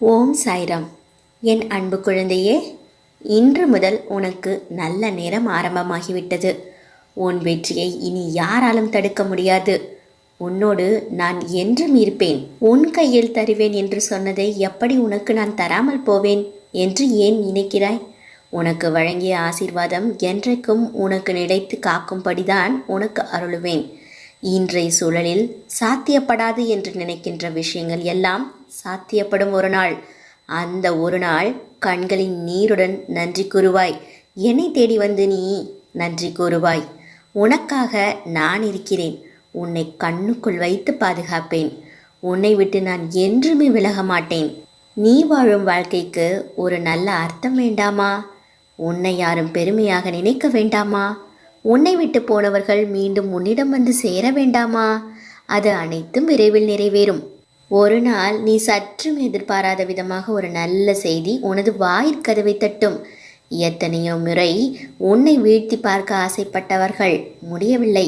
ஓம் சாய்ராம். என் அன்பு குழந்தையே இன்று முதல் உனக்கு நல்ல நேரம் ஆரம்பமாகிவிட்டது. உன் வெற்றியை இனி யாராலும் தடுக்க முடியாது. உன்னோடு நான் என்றும் இருப்பேன். உன் கையில் தருவேன் என்று சொன்னதை எப்படி உனக்கு நான் தராமல் போவேன் என்று ஏன் நினைக்கிறாய்? உனக்கு வழங்கிய ஆசீர்வாதம் என்றைக்கும் உனக்கு நிலைத்து காக்கும்படிதான் உனக்கு அருளுவேன். இன்றைய சூழலில் சாத்தியப்படாது என்று நினைக்கின்ற விஷயங்கள் எல்லாம் சாத்தியப்படும் ஒரு நாள். அந்த ஒரு நாள் கண்களின் நீருடன் நன்றி கூறுவாய். என்னை தேடி வந்து நீ நன்றி கூறுவாய். உனக்காக நான் இருக்கிறேன். உன்னை கண்ணுக்குள் வைத்து பாதுகாப்பேன். உன்னை விட்டு நான் என்றுமே விலக மாட்டேன். நீ வாழும் வாழ்க்கைக்கு ஒரு நல்ல அர்த்தம் வேண்டாமா? உன்னை யாரும் பெருமையாக நினைக்க வேண்டாமா? உன்னை விட்டு போனவர்கள் மீண்டும் உன்னிடம் வந்து சேர வேண்டாமா? அது அனைத்தும் விரைவில் நிறைவேறும். ஒரு நாள் நீ சற்றும் எதிர்பாராத விதமாக ஒரு நல்ல செய்தி உனது வாயிற்கதவை தட்டும். எத்தனையோ முறை உன்னை வீழ்த்தி பார்க்க ஆசைப்பட்டவர்கள் முடியவில்லை.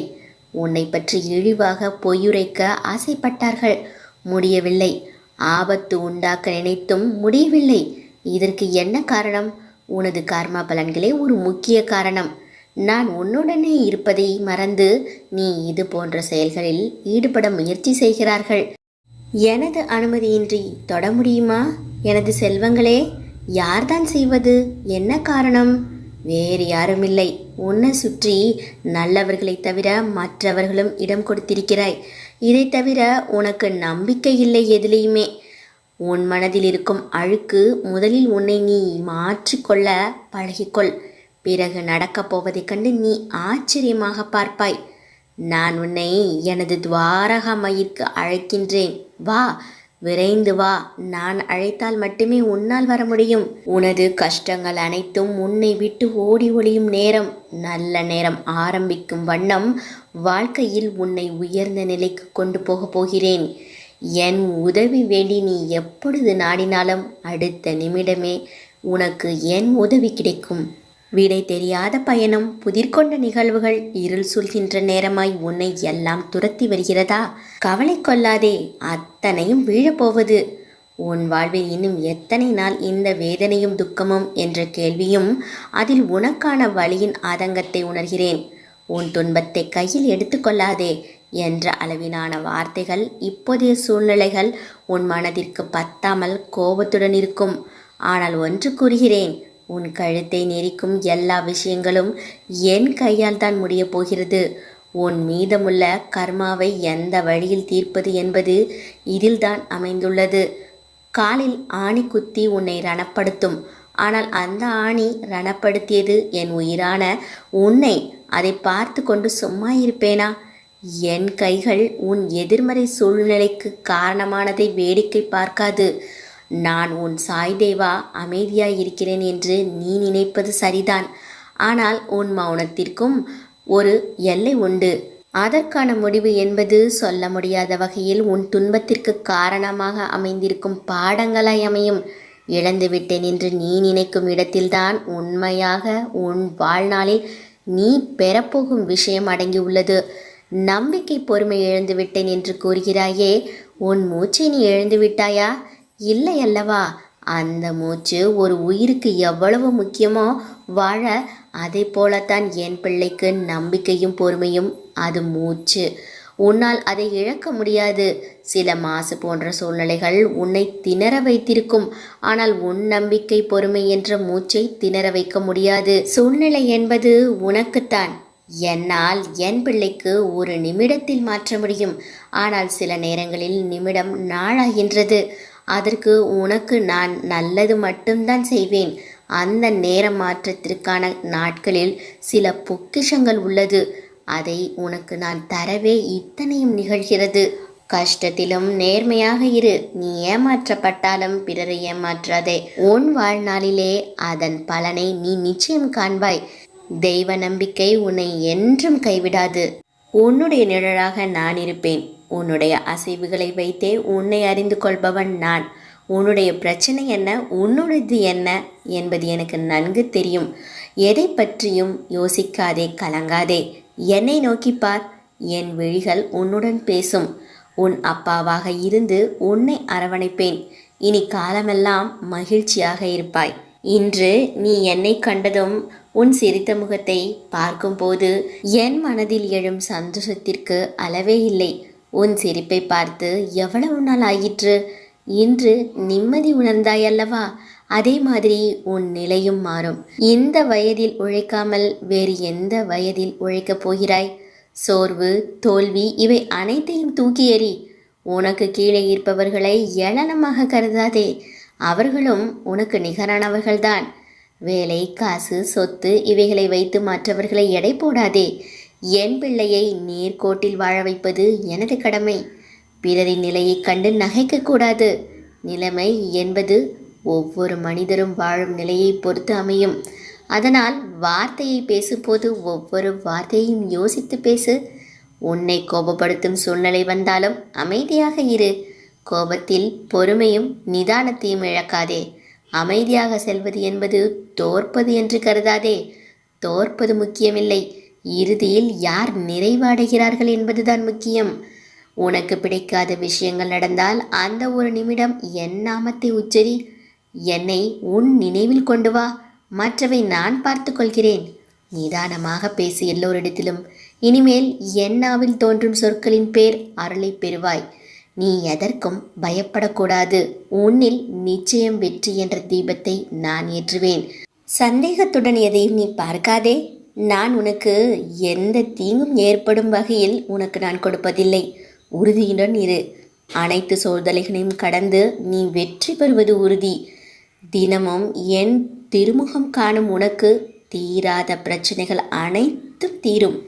உன்னை பற்றி இழிவாக பொய்யுரைக்க ஆசைப்பட்டார்கள். முடியவில்லை. ஆபத்து உண்டாக்க நினைத்தும் முடியவில்லை. இதற்கு என்ன காரணம்? உனது கர்மா பலன்களே ஒரு முக்கிய காரணம். நான் உன்னுடனே இருப்பதை மறந்து நீ இது போன்ற செயல்களில் ஈடுபட முயற்சி செய்கிறார்கள். எனது அனுமதியின்றி தொட முடியுமா? எனது செல்வங்களே யார்தான் செய்வது? என்ன காரணம்? வேறு யாருமில்லை. உன்னை சுற்றி நல்லவர்களைத் தவிர மற்றவர்களும் இடம் கொடுத்திருக்கிறாய். இதை தவிர உனக்கு நம்பிக்கை இல்லை எதிலையுமே. உன் மனதில் இருக்கும் அழுக்கு முதலில் உன்னை நீ மாற்றிக்கொள்ள பழகிக்கொள். பிறகு நடக்கப் போவதைக் கண்டு நீ ஆச்சரியமாக பார்ப்பாய். நான் உன்னை எனது துவாரகா மயிற்கு அழைக்கின்றேன். வா விரைந்து வா. நான் அழைத்தால் மட்டுமே உன்னால் வர முடியும். உனது கஷ்டங்கள் அனைத்தும் உன்னை விட்டு ஓடி ஒளியும் நேரம். நல்ல நேரம் ஆரம்பிக்கும் வண்ணம் வாழ்க்கையில் உன்னை உயர்ந்த நிலைக்கு கொண்டு போகப் போகிறேன். என் உதவி வேண்டி நீ எப்பொழுது நாடினாலும் அடுத்த நிமிடமே உனக்கு என் உதவி கிடைக்கும். விடை தெரியாத பயணம் புதிர்கொண்ட நிகழ்வுகள் இருள் சூழ்கின்ற நேரமாய் உன்னை எல்லாம் துரத்தி வருகிறதா? கவலை கொள்ளாதே அத்தனையும் வீழப்போவது. உன் வாழ்வில் இன்னும் எத்தனை நாள் இந்த வேதனையும் துக்கமும் என்ற கேள்வியும் அதில் உனக்கான வழியின் ஆதங்கத்தை உணர்கிறேன். உன் துன்பத்தை கையில் எடுத்துக்கொள்ளாதே என்ற அளவிலான வார்த்தைகள் இப்போதைய சூழ்நிலைகள் உன் மனதிற்கு பத்தாமல் கோபத்துடன் இருக்கும். ஆனால் ஒன்று கூறுகிறேன் உன் கழுத்தை நெரிக்கும் எல்லா விஷயங்களும் என் கையால் தான் முடிய போகிறது. உன் மீதமுள்ள கர்மாவை எந்த வழியில் தீர்ப்பது என்பது இதில்தான் அமைந்துள்ளது. காலில் ஆணி குத்தி உன்னை ரணப்படுத்தும். ஆனால் அந்த ஆணி ரணப்படுத்தியது என் உயிரான உன்னை அதை பார்த்து கொண்டு சும்மா இருப்பேனா? என் கைகள் உன் எதிர்மறை சூழ்நிலைக்கு காரணமானதை வேடிக்கை பார்க்காது. நான் உன் சாய்தேவா அமைதியாய் இருக்கிறேன் என்று நீ நினைப்பது சரிதான். ஆனால் உன் மௌனத்திற்கும் ஒரு எல்லை உண்டு. அதற்கான முடிவு என்பது சொல்ல முடியாத வகையில் உன் துன்பத்திற்கு காரணமாக அமைந்திருக்கும் பாடங்களாய் அமையும். இழந்துவிட்டேன் என்று நீ நினைக்கும் இடத்தில்தான் உண்மையாக உன் வாழ்நாளில் நீ பெறப்போகும் விஷயம் அடங்கியுள்ளது. நம்பிக்கை பொறுமை இழந்து விட்டேன் என்று கூறுகிறாயே உன் மூச்சை நீ இழந்து விட்டாயா இல்லை அல்லவா அந்த மூச்சு ஒரு உயிருக்கு எவ்வளவு முக்கியமோ வாழ அதே போலத்தான் என் பிள்ளைக்கு நம்பிக்கையும் பொறுமையும் அது மூச்சு. உன்னால் அதை இழக்க முடியாது. சில மாசு போன்ற சூழ்நிலைகள் உன்னை திணற வைத்திருக்கும். ஆனால் உன் நம்பிக்கை பொறுமை என்ற மூச்சை திணற வைக்க முடியாது. சூழ்நிலை என்பது உனக்குத்தான். என்னால் என் பிள்ளைக்கு ஒரு நிமிடத்தில் மாற்ற முடியும். ஆனால் சில நேரங்களில் நிமிடம் நாளாகின்றது. அதற்கு உனக்கு நான் நல்லது மட்டும்தான் செய்வேன். அந்த நேர மாற்றத்திற்கான நாட்களில் சில பொக்கிஷங்கள் உள்ளது. அதை உனக்கு நான் தரவே இத்தனையும் நிகழ்கிறது. கஷ்டத்திலும் நேர்மையாக இரு. நீ ஏமாற்றப்பட்டாலும் பிறரை ஏமாற்றாதே. உன் வாழ்நாளிலே அதன் பலனை நீ நிச்சயம் காண்பாய். தெய்வ நம்பிக்கை உன்னை என்றும் கைவிடாது. உன்னுடைய நிழலாக நான் இருப்பேன். உன்னுடைய அசைவுகளை வைத்தே உன்னை அறிந்து கொள்பவன் நான். உன்னுடைய பிரச்சனை என்ன? உன்னுடையது என்ன? என்பது எனக்கு நன்கு தெரியும். எதை பற்றியும் யோசிக்காதே கலங்காதே. என்னை நோக்கி பார். என் விழிகள் உன்னுடன் பேசும். உன் அப்பாவாக இருந்து உன்னை அரவணைப்பேன். இனி காலமெல்லாம் மகிழ்ச்சியாக இருப்பாய். இன்று நீ என்னை கண்டதும் உன் சிரித்த முகத்தை பார்க்கும்போது என் மனதில் எழும் சந்தோஷத்திற்கு அளவே இல்லை. உன் சிரிப்பை பார்த்து எவ்வளவு நாள் ஆயிற்று? இன்று நிம்மதி உணர்ந்தாய் அல்லவா அதே மாதிரி உன் நிலையும் மாறும். இந்த வயதில் உழைக்காமல் வேறு எந்த வயதில் உழைக்கப் போகிறாய்? சோர்வு தோல்வி இவை அனைத்தையும் தூக்கி எறி உனக்கு கீழே இருப்பவர்களை ஏளனமாக கருதாதே. அவர்களும் உனக்கு நிகரானவர்கள்தான். வேலை காசு சொத்து இவைகளை வைத்து மற்றவர்களை எடை போடாதே. என் பிள்ளையை நேர்கோட்டில் வாழ வைப்பது எனது கடமை. பிறரின் நிலையைக் கண்டு நகைக்கக்கூடாது நிலைமை என்பது ஒவ்வொரு மனிதரும் வாழும் நிலையை பொறுத்து அமையும். அதனால் வார்த்தையை பேசும்போது ஒவ்வொரு வார்த்தையும் யோசித்து பேசு. உன்னை கோபப்படுத்தும் சூழ்நிலை வந்தாலும் அமைதியாக இரு. கோபத்தில் பொறுமையும் நிதானத்தையும் இழக்காதே. அமைதியாக செல்வது என்பது தோற்பது என்று கருதாதே. தோற்பது முக்கியமில்லை. இறுதியில் யார் நிறைவடைகிறார்கள் என்பதுதான் முக்கியம். உனக்கு பிடிக்காத விஷயங்கள் நடந்தால் அந்த ஒரு நிமிடம் என் நாமத்தை உச்சரி என்னை உன் நினைவில் கொண்டு வா. மற்றவை நான் பார்த்து கொள்கிறேன். நிதானமாக பேசி எல்லோரிடத்திலும். இனிமேல் என்னாவில் தோன்றும் சொற்களின் பேர் அருளை பெறுவாய். நீ எதற்கும் பயப்படக்கூடாது. உன்னில் நிச்சயம் வெற்றி என்ற தீபத்தை நான் ஏற்றுவேன். சந்தேகத்துடன் எதையும் நீ பார்க்காதே. நான் உனக்கு எந்த தீங்கும் ஏற்படும் வகையில் உனக்கு நான் கொடுப்பதில்லை. உறுதியுடன் இரு. அனைத்து சோதனைகளையும் கடந்து நீ வெற்றி பெறுவது உறுதி. தினமும் என் திருமுகம் காணும் உனக்கு தீராத பிரச்சனைகள் அனைத்தும் தீரும்.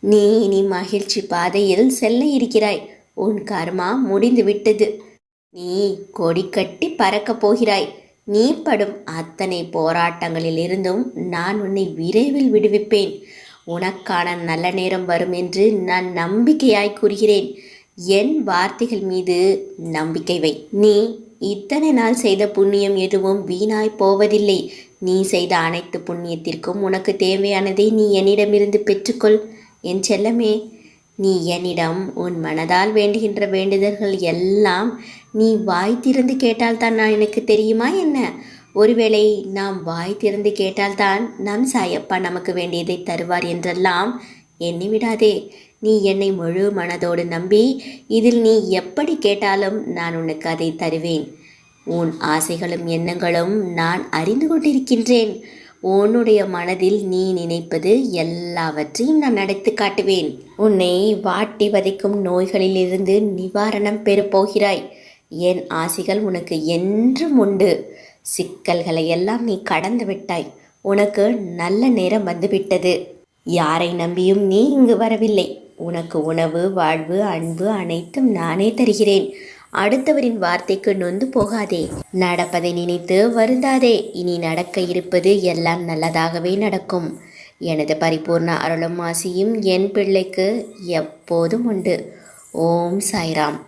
நீ இனி மகிழ்ச்சி பாதையில் செல்ல இருக்கிறாய். உன் கர்மா முடிந்து விட்டது நீ கொடி கட்டி பறக்கப் போகிறாய். நீ படும் அத்தனை போராட்டங்களிலிருந்தும் நான் உன்னை விரைவில் விடுவிப்பேன். உனக்கான நல்ல நேரம் வரும் என்று நான் நம்பிக்கையாய் கூறுகிறேன். என் வார்த்தைகள் மீது நம்பிக்கை வை. நீ இத்தனை நாள் செய்த புண்ணியம் எதுவும் வீணாய் போவதில்லை. நீ செய்த அனைத்து புண்ணியத்திற்கும் உனக்கு தேவையானதை நீ என்னிடமிருந்து பெற்றுக்கொள். என் செல்லமே நீ என்னிடம் உன் மனதால் வேண்டுகின்ற வேண்டுதல்கள் எல்லாம் நீ வாய் திறந்து கேட்டால்தான் நான் எனக்கு தெரியுமா என்ன? ஒருவேளை நாம் வாய் திறந்து கேட்டால்தான் நம் சாயப்பா நமக்கு வேண்டியதை தருவார் என்றெல்லாம் எண்ணி விடாதே. நீ என்னை முழு மனதோடு நம்பி இதில் நீ எப்படி கேட்டாலும் நான் உனக்கு அதை தருவேன். உன் ஆசைகளும் எண்ணங்களும் நான் அறிந்து கொண்டிருக்கின்றேன். உன்னுடைய மனதில் நீ நினைப்பது எல்லாவற்றையும் நான் நடத்தி காட்டுவேன். உன்னை வாட்டி வதைக்கும் நோய்களிலிருந்து நிவாரணம் பெறப்போகிறாய் என் ஆசிகள் உனக்கு என்றும் உண்டு. சிக்கல்களை எல்லாம் நீ கடந்து விட்டாய். உனக்கு நல்ல நேரம் வந்துவிட்டது. யாரை நம்பியும் நீ இங்கு வரவில்லை. உனக்கு உணவு வாழ்வு அன்பு அனைத்தும் நானே தருகிறேன். அடுத்தவரின் வார்த்தைக்கு நொந்து போகாதே. நடப்பதை நினைத்து வருந்தாதே. இனி நடக்க இருப்பது எல்லாம் நல்லதாகவே நடக்கும். எனது பரிபூர்ண அருளும் ஆசியும் என் பிள்ளைக்கு எப்போதும் உண்டு. ஓம் சாய்ராம்.